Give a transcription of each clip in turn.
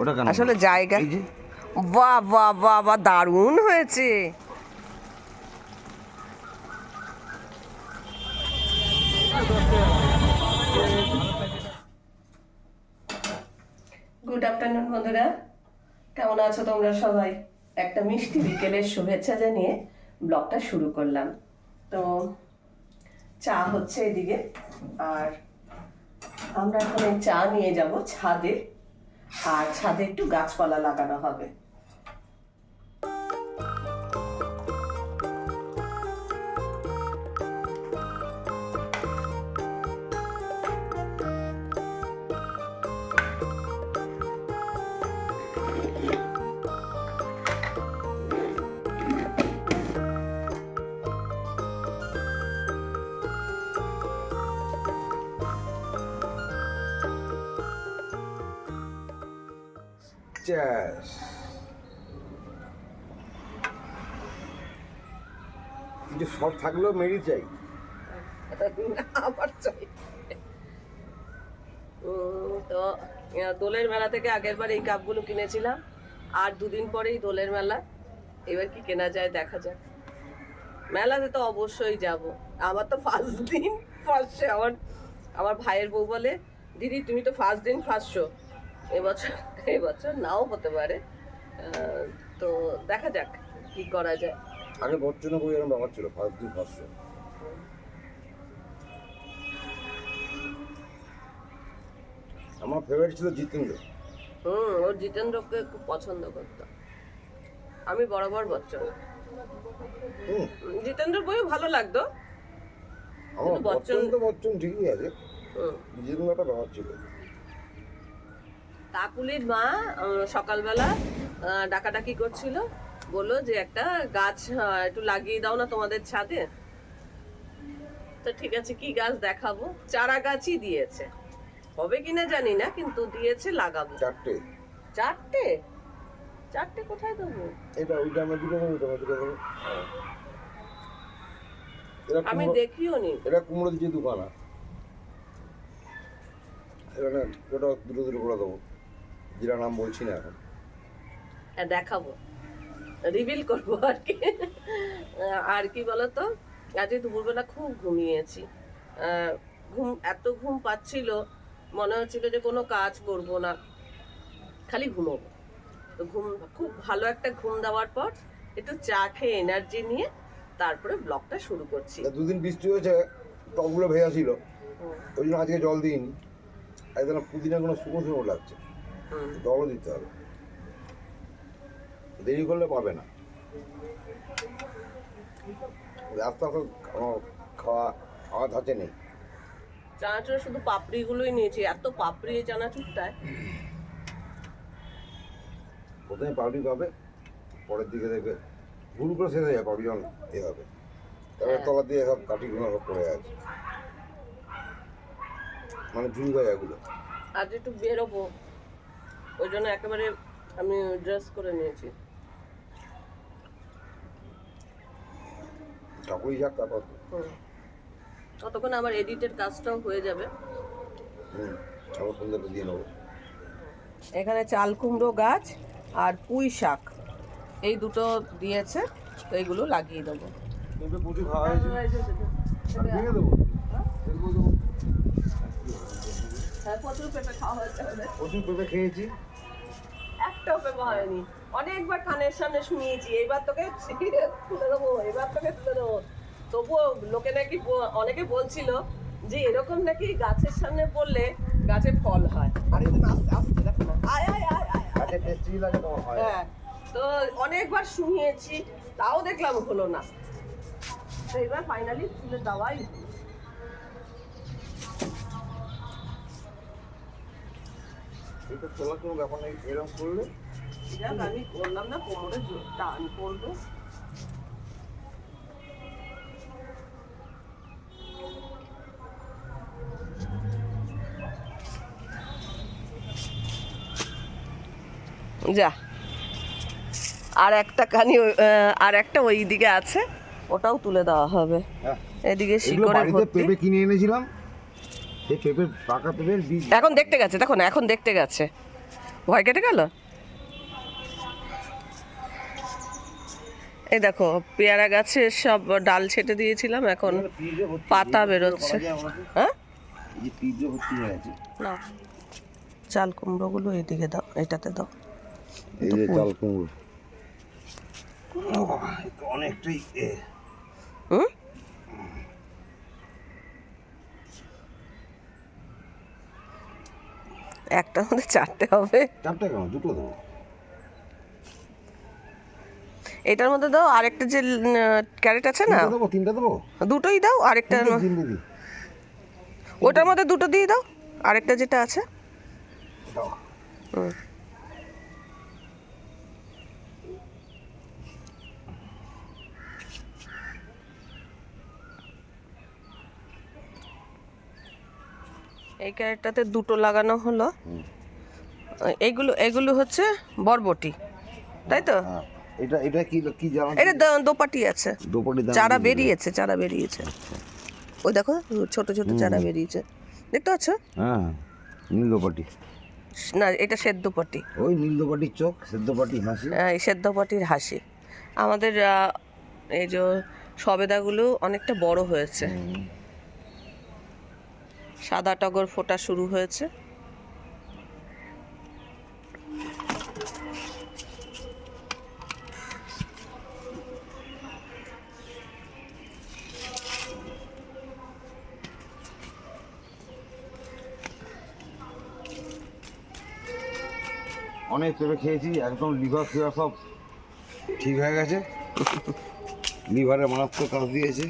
ওটা কেন আসলে জায়গা এই যে। বাহ বাহ বাহ বাহ দারুণ হয়েছে। গুড আফটারনুন বন্ধুরা। কেমন আছো তোমরা সবাই? একটা মিষ্টি বিকেলের শুভেচ্ছা জানিয়ে ব্লগটা শুরু করলাম। তো চা হচ্ছে এদিকে আর আমরা এখন চা নিয়ে যাব ছাদে। আর ছাদে একটু গাছপালা লাগানো হবে। চ্যাস কিছু সব থাকলেও মেরি চাই। চাই। তো দোলের মেলা থেকে আগের বার এই কাপগুলো কিনেছিলাম। আর দুদিন পরেই দোলের মেলা। এবার কি কেনা যায় দেখা যাক। মেলাতে তো অবশ্যই যাব। আমার তো ফার্স্ট দিন ফার্স্ট আমার আমার ভাইয়ের বউ বলে, দিদি, তুমি তো ফার্স্ট দিন ফার্স্ট এবছর এবছর নাও হতে পারে। তো দেখা যাক কি করা যায়। আগে বচ্চনা বই এরকম ব্যাপার ছিল ফার্স্ট দিন ফার্স্ট আমার ফেভারিট ছিল জিতেন্দ্র। হুম ওর জিতেন্দ্রকে খুব পছন্দ করতো। আমি বরাবর বচ্চন। জিতেন্দ্র বইও ভালো লাগতো। আমার বচ্চন- তো বচ্চন ঠিকই আছে। হুম। জিতেন্দ্র একটা ব্যাপার ছিল। কাকুলির মা সকালবেলা ডাকাডাকি করছিল। বলল যে একটা গাছ একটু লাগিয়ে দাও না তোমাদের ছাদে। তো ঠিক আছে কি গাছ দেখাবো? চারা গাছই দিয়েছে। হবে কিনা জানি না কিন্তু দিয়েছে লাগাবো। চারটে। চারটে? চারটে কোথায় দেবো? এটা ওইটা আমার দুটো দেবো আমার দুটো দেবো আমি দেখিও নি। এটা কুমড়ো দিচ্ছে দুখানা। এখানে ওটা দুটো দুটো করে দেবো। যেটা নাম বলছি না এখন। হ্যাঁ দেখাবো। রিভিল করব আর কি। আর কি বলতো? আজকে দুপুরবেলা খুব ঘুমিয়েছি। ঘুম এত ঘুম পাচ্ছিল মনে হচ্ছিল যে কোনো কাজ করব না। খালি ঘুমোবো। তো ঘুম খুব ভালো একটা ঘুম দেওয়ার পর একটু চা খেয়ে এনার্জি নিয়ে তারপরে ব্লগটা শুরু করছি। দুদিন বৃষ্টি হয়েছে টবগুলো ভেজা ছিল। ওই জন্য আজকে জল দিইনি। একদম পুদিনা কোনো শুকনো শুকনো লাগছে। জলও দিতে হবে। দেরি করলে পাবে না। আস্তে আমার খাওয়া খাওয়া ধাঁচে নেই। চানাচুর শুধু পাপড়িগুলোই নিয়েছি এত পাপড়ি এই চানাচুরটায়। প্রথমে পাউডি পাবে পরের দিকে দেখবে ভুল করে হয়ে যাবে পাউডি যখন এ হবে। তারপরে হ্যাঁ। তলা দিয়ে সব কাঠিগুলো সব পড়ে আছে। মানে ঝুল গায়ে এগুলো। আজ একটু বেরোবো। ওই জন্য একেবারে আমি ড্রেস করে নিয়েছি। ঠাকুরই যাক তারপর ততক্ষণ আমার এডিটের কাজটাও হয়ে যাবে। আবার সন্ধ্যাটা দিয়ে নেব। এখানে চাল কুমড়ো গাছ আর পুঁই শাক। এই দুটো দিয়েছে তো এইগুলো লাগিয়ে দেবো। পেঁপে প্রচুর খাওয়া হয়েছে। ভেঙে দেবো দেখব দেবো হ্যাঁ প্রচুর পেঁপে খাওয়া হয়েছে আমাদের। প্রচুর পেঁপে খেয়েছি। একটাও পেঁপে হয়নি। অনেকবার কানের সামনে শুনিয়েছি এইবার তোকে তুলে দেবো এবার তোকে তুলে দেবো। তবুও লোকে নাকি অনেকে বলছিল যে এরকম নাকি গাছের সামনে পড়লে গাছে ফল আরে তুমি আস্তে আস্তে দেখো না। আয় আয় আয় আয় আয়। টেস্টি লাগে তোমার হয়। হ্যাঁ তো অনেকবার শুনিয়েছি তাও দেখলাম হলো না। তো এবার ফাইনালি তুলে দেওয়াই এটা তোলার কোনো ব্যাপার নেই এরকম করলে। যাক আমি করলাম না কোমরে টান পড়বে যা। আর একটা কানি ওই- আর একটা ওই দিকে আছে ওটাও তুলে দেওয়া হবে। হ্যাঁ। এদিকে শিকড়ে ভর্তি। পেঁপে কিনে এনেছিলাম। সেই পেঁপের পাকা পেঁপের বীজ। এখন দেখতে গেছে দেখো না এখন দেখতে গেছে। ভয় কেটে গেল? এই দেখো পেয়ারা গাছে সব ডাল ছেটে দিয়েছিলাম এখন পাতা বেরোচ্ছে। হ্যাঁ? না। চাল কুমড়োগুলো এদিকে দাও এটাতে দাও। এই যে চাল কুমড়ো। অনেকটাই হুম? একটার মধ্যে চারটে হবে। চারটে কেন? দুটো দেবো এটার মধ্যে দাও আরেকটা যে ক্যারেট আছে না? দেবো তিনটা দেবো দুটোই দাও আরেকটা ওটার মধ্যে দুটো দিয়ে দাও আরেকটা যেটা আছে। দাও। হুম। এই ক্যারেটটাতে দুটো লাগানো হলো। হুম। এইগুলো এগুলো হচ্ছে বরবটি তাই তো? হ্যাঁ এটা এটা কি কি জামা এটা দোপাটি আছে। দোপাটি চারা বেরিয়েছে চারা বেরিয়েছে। ওই দেখো ছোট ছোট চারা বেরিয়েছে। দেখতে পাচ্ছ? হ্যাঁ নীল দোপাটি। না এটা সেদ্ধ পাটি ওই নীল দোপাটির চোখ সেদ্ধ পাটি হাসি। আহ, এই সেদ্ধ পাটির হাসি। আমাদের এই যে সবেদাগুলো অনেকটা বড় হয়েছে। সাদা টগর ফোটা শুরু হয়েছে। অনেক পেঁপে খেয়েছি একদম লিভার ফিভার সব ঠিক হয়ে গেছে। লিভারে মারাত্মক কাজ দিয়েছে।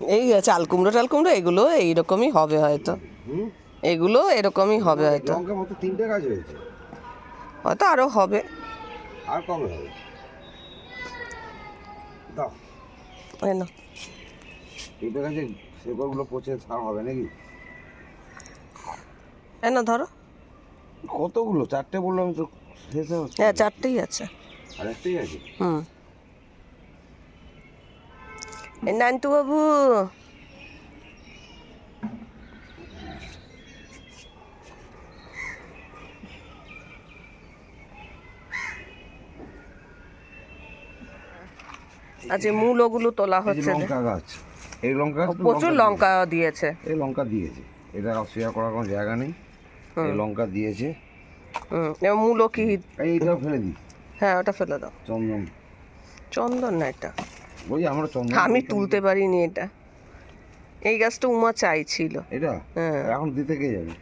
এই চাল কুমড়ো টাল কুমড়ো এগুলো এইরকমই হবে হয়তো। এগুলো এরকমই হবে হয়তো। লঙ্কা মতো তিনটে গাছ হয়েছে হয়তো আরও হবে। আর কবে হবে? দাও। এই গাছে শেকড়গুলো পচে হবে নাকি? এই না ধরো। কতগুলো? চারটে বললাম তো শেষ হ্যাঁ চারটেই আছে। আর একটাই আছে? হুম। নান্টু বাবু আচ্ছা মূলগুলো তোলা হচ্ছে লঙ্কা গাছ। এই লঙ্কা প্রচুর লঙ্কা দিয়েছে। এই লঙ্কা দিয়েছে। এটা অস্বীকার করার কোনো জায়গা নেই। এই লঙ্কা দিয়েছে। মূলো কি? এই এইটাও ফেলে দিই। হ্যাঁ ওটা ফেলে দাও। চন্দন। চন্দন না এটা। ওই আমরা চন্দন আমি তুলতে পারিনি এটা। এই গাছটা উমা চাইছিল। এটা? হ্যাঁ। এখন দিতে কে যাবে?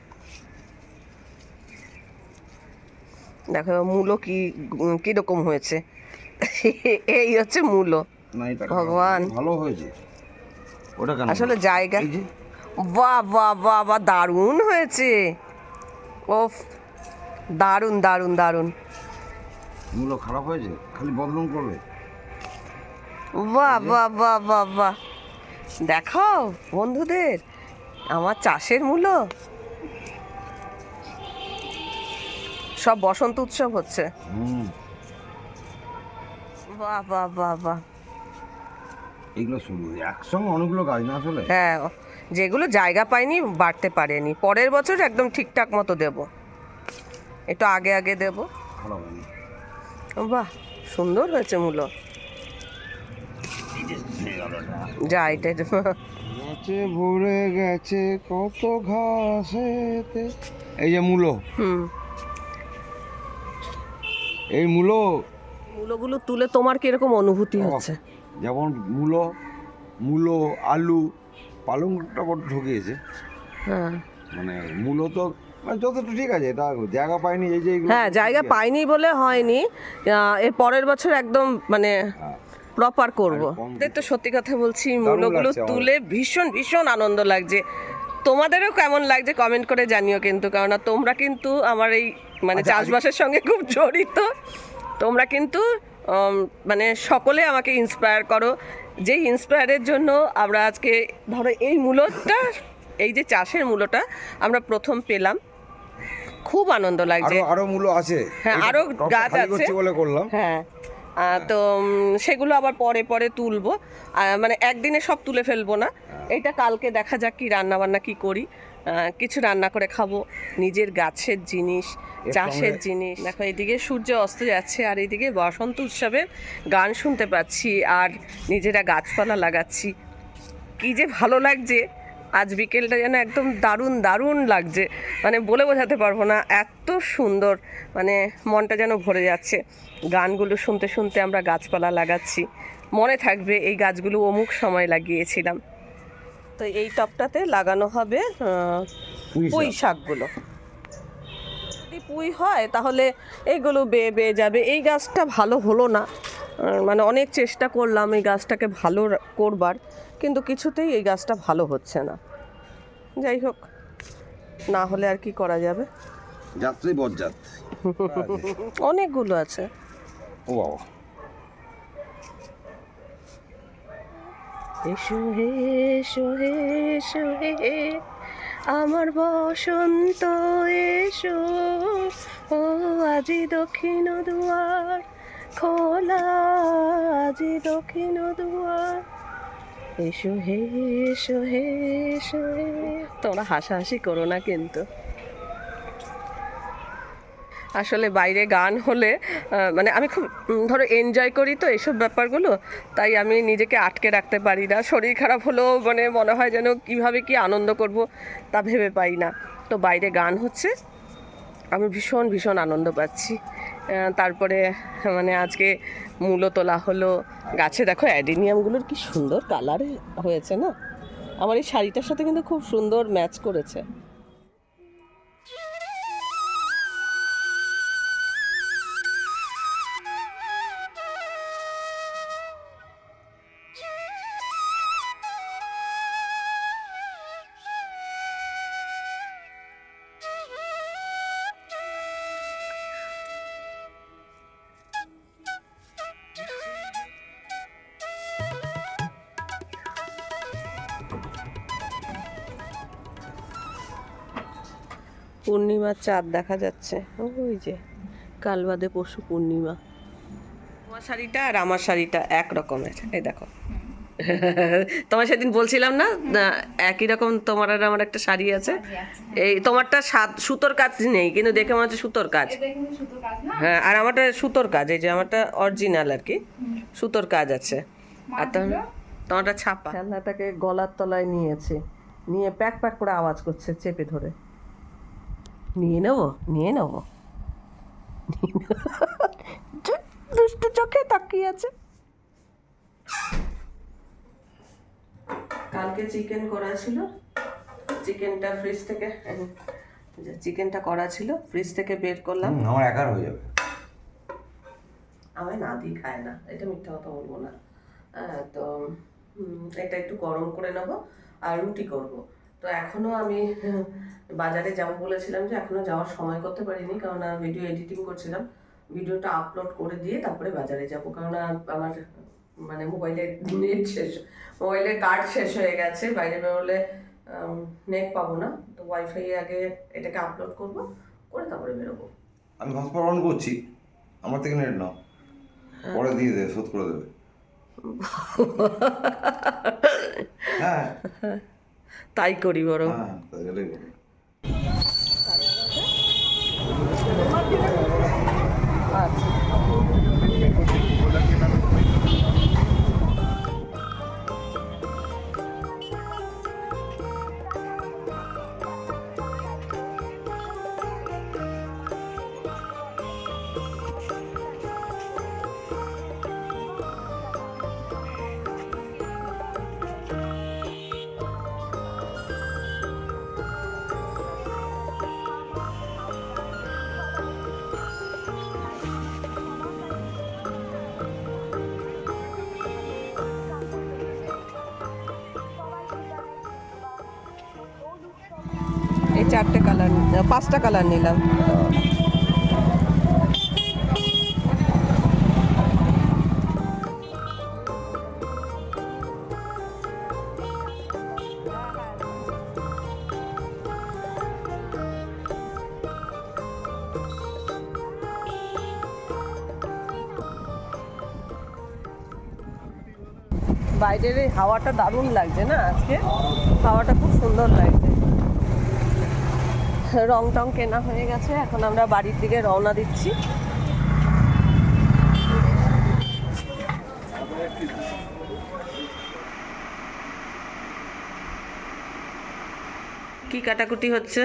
দেখো মূলো কি কীরকম হয়েছে? এই হচ্ছে মূলো। ভগবান। ভালো হয়েছে। ওটা কেন আসলে জায়গা বাহ বাহ বাহ বাহ দারুণ হয়েছে। ওফ দারুণ দারুণ দারুণ। মূল্য খারাপ হয়েছে? খালি বদলন করবে? বাহ বাহ বাহ বাহ বাহ। দেখাও বন্ধুদের আমার চাষের মূলো। সব বসন্ত উৎসব হচ্ছে। হুম। বাহ বাহ বাহ বাহ। এগুলো শুরু একসঙ্গে অনেকগুলো গাছ না আসলে? হ্যাঁ যেগুলো জায়গা পায়নি বাড়তে পারেনি। পরের বছর একদম ঠিকঠাক মতো দেব। একটু আগে আগে দেব। বাহ সুন্দর হয়েছে মূলো। যা এটা গাছে ভরে গেছে কত ঘাসেতে। এই যে মূলো। হুম। এই মূলো। মূলোগুলো তুলে তোমার কীরকম অনুভূতি হচ্ছে? যেমন মূলো মূলো আলু পালংটা বড় ঢুকিয়েছে হ্যাঁ। মানে মূলো তো মানে যতটা ঠিক আছে এটা জায়গা পাইনি এই যে হ্যাঁ জায়গা পাইনি বলে হয়নি। এর পরের বছর একদম মানে হ্যাঁ। প্রপার করব। তো সত্যি কথা বলছি মূলগুলো তুলে ভীষণ ভীষণ আনন্দ লাগছে। তোমাদেরও কেমন লাগছে? কমেন্ট করে জানিও কিন্তু কারণ তোমরা কিন্তু আমার এই মানে আচ্ছা, চাষবাসের সঙ্গে খুব জড়িত। তোমরা কিন্তু মানে সকলে আমাকে ইন্সপায়ার করো। যেই ইন্সপায়ারের জন্য আমরা আজকে ধরো এই মূলটা এই যে চাষের মূলটা আমরা প্রথম পেলাম। খুব আনন্দ লাগছে। আরও আরও মূলো আছে। হ্যাঁ, আরও গাছ আছে। বলে করলাম। হ্যাঁ। তো সেগুলো আবার পরে পরে তুলবো। মানে একদিনে সব তুলে ফেলব না। এটা কালকে দেখা যাক কি রান্না বান্না কি করি। কিছু রান্না করে খাব। নিজের গাছের জিনিস চাষের জিনিস। দেখো এদিকে সূর্য অস্ত যাচ্ছে আর এদিকে বসন্ত উৎসবের গান শুনতে পাচ্ছি আর নিজেরা গাছপালা লাগাচ্ছি। কি যে ভালো লাগছে। আজ বিকেলটা যেন একদম দারুণ দারুণ লাগছে। মানে বলে বোঝাতে পারব না এত সুন্দর মানে মনটা যেন ভরে যাচ্ছে। গানগুলো শুনতে শুনতে আমরা গাছপালা লাগাচ্ছি। মনে থাকবে এই গাছগুলো অমুক সময় লাগিয়েছিলাম। তো এই টপটাতে লাগানো হবে পুঁই শাকগুলো। যদি পুঁই হয় তাহলে এইগুলো বেয়ে বেয়ে যাবে। এই গাছটা ভালো হলো না। মানে অনেক চেষ্টা করলাম এই গাছটাকে ভালো করবার। কিন্তু কিছুতেই এই গাছটা ভালো হচ্ছে না। যাই হোক না হলে আর কি করা যাবে? যাত্রী বরযাত অনেকগুলো আছে। ও বাবা। এসো হে এসো হে এসো হে আমার বসন্ত এসো। ও আজি দক্ষিণ দুয়ার খোলা আজি দক্ষিণ দুয়ার। এসো, হে এসো হে এসো, হে। তোমরা হাসাহাসি করো না কিন্তু। আসলে বাইরে গান হলে মানে আমি খুব ধরো এনজয় করি তো এইসব ব্যাপারগুলো, তাই আমি নিজেকে আটকে রাখতে পারি না। শরীর খারাপ হলেও মানে মনে হয় যেন কীভাবে কি আনন্দ করব তা ভেবে পাই না। তো বাইরে গান হচ্ছে, আমি ভীষণ ভীষণ আনন্দ পাচ্ছি। তারপরে মানে আজকে মূলো তোলা হলো। গাছে দেখো অ্যাডিনিয়ামগুলোর কি সুন্দর কালার হয়েছে না? আমার এই শাড়িটার সাথে কিন্তু খুব সুন্দর ম্যাচ করেছে। পূর্ণিমার চাঁদ দেখা যাচ্ছে। ওই যে কাল বাদে পরশু পূর্ণিমা। তোমার শাড়িটা আর আমার শাড়িটা এক রকমের এই দেখো। তোমার সেদিন বলছিলাম না না, একই রকম তোমার আর আমার একটা শাড়ি আছে। এই তোমারটা সাত- সুতোর কাজ নেই কিন্তু দেখে মনে হচ্ছে সুতোর কাজ। হ্যাঁ আর আমারটা সুতোর কাজ এই যে আমারটা অরিজিনাল আর কি। সুতোর কাজ আছে। আর তোমার- তোমারটা ছাপা। খেলনাটাকে গলার তলায় নিয়েছে। নিয়ে প্যাক প্যাক করে আওয়াজ করছে চেপে ধরে। নিয়ে নেব নিয়ে নেব। দুষ্টু চোখে তাকিয়ে আছে। কালকে চিকেন করা ছিল। চিকেনটা ফ্রিজ থেকে যে চিকেনটা করা ছিল ফ্রিজ থেকে বের করলাম। আমার একার হয়ে যাবে। আমায় না দিয়ে খায় না এটা মিথ্যা কথা বলব না। হ্যাঁ, তো এটা একটু গরম করে নেব আর রুটি করব। তো এখনও আমি বাজারে যাব বলেছিলাম যে এখনও যাওয়ার সময় করতে পারিনি কারণ ভিডিও এডিটিং করছিলাম। ভিডিওটা আপলোড করে দিয়ে তারপরে বাজারে যাব কারণ আমার মানে মোবাইলের নেট শেষ মোবাইলের কার্ড শেষ হয়ে গেছে বাইরে বেরোলে নেট পাবো না। তো ওয়াইফাই আগে এটাকে আপলোড করব করে তারপরে বেরোবো। আমি হসপিটাল অন করছি আমার থেকে নেট নাও। পরে দিয়ে দেবে শোধ করে দেবে। হ্যাঁ। তাই করি কালার পাঁচটা কালার নিলাম। বাইরের এই হাওয়াটা দারুণ লাগছে না আজকে? হাওয়াটা খুব সুন্দর লাগছে। রং টং কেনা হয়ে গেছে। এখন আমরা বাড়ির দিকে রওনা দিচ্ছি। কি কাটাকুটি হচ্ছে?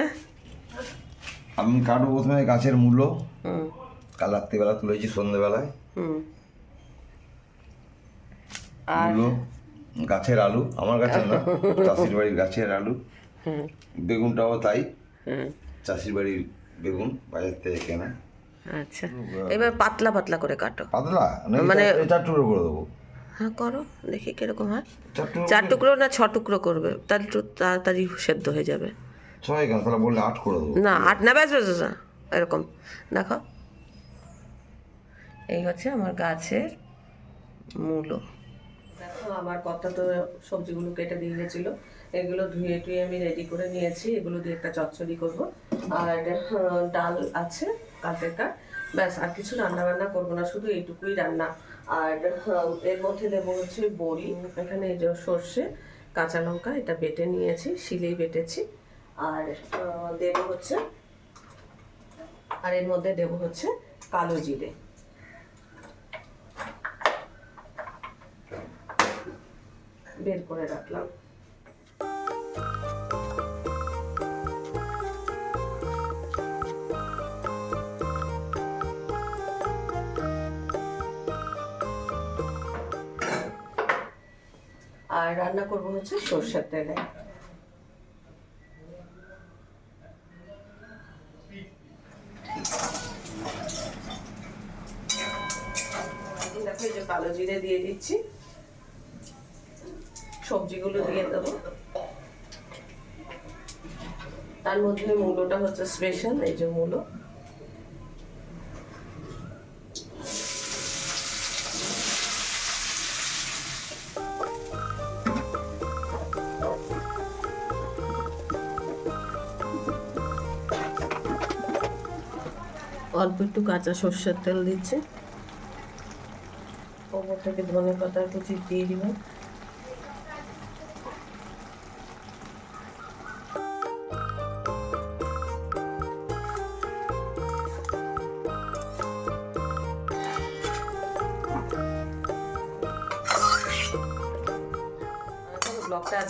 আমি কাটবো প্রথমে গাছের মূলো। কাল রাত্রিবেলা তুলেছি সন্ধ্যেবেলায় মূলো গাছের আলু। আমার গাছের না চাষির বাড়ির গাছের আলু। হুম। বেগুনটাও তাই। চাষির বাড়ির বেগুন বাজার থেকে কেনা। আচ্ছা। এবার পাতলা পাতলা করে কাটো। পাতলা? মানে- চার টুকরো করে দেবো। হ্যাঁ করো। দেখি কীরকম হয়। চার টুকরো না ছ টুকরো করবে? তাহলে একটু তাড়াতাড়ি সেদ্ধ হয়ে যাবে। ছয় কেন? তাহলে বললে আট করে দেবো। না আট না ব্যাস ব্যাস ব্যাস, ব্যাস, এরকম। দেখো। এই হচ্ছে আমার গাছের মূলো। দেখো আমার কথা তো সবজিগুলো কেটে দিয়ে গেছিল। এগুলো ধুয়ে টুয়ে আমি রেডি করে নিয়েছি। এগুলো দিয়ে একটা চচ্চড়ি করব। আর ডাল আছে কালকেরকার ব্যাস, আর কিছু রান্না বান্না করব না, শুধু এইটুকুই রান্না। আর এর মধ্যে দেবো হচ্ছে বড়ি। এখানে এই যে সর্ষে, কাঁচা লঙ্কা, এটা বেটে নিয়েছি, শিলেই বেটেছি। আর দেবো হচ্ছে, আর এর মধ্যে দেবো হচ্ছে কালো জিরে। বের করে রাখলাম। রান্না করব হচ্ছে সর্ষের তেলে। যে কালো জিরে দিয়ে দিচ্ছি। সবজিগুলো দিয়ে দেবো। তার মধ্যে মূলোটা হচ্ছে স্পেশাল, এই যে মূলো। অল্প একটু কাঁচা সর্ষের তেল দিচ্ছি। ওপর থেকে ধনে পাতা কুচি দিয়ে দিব।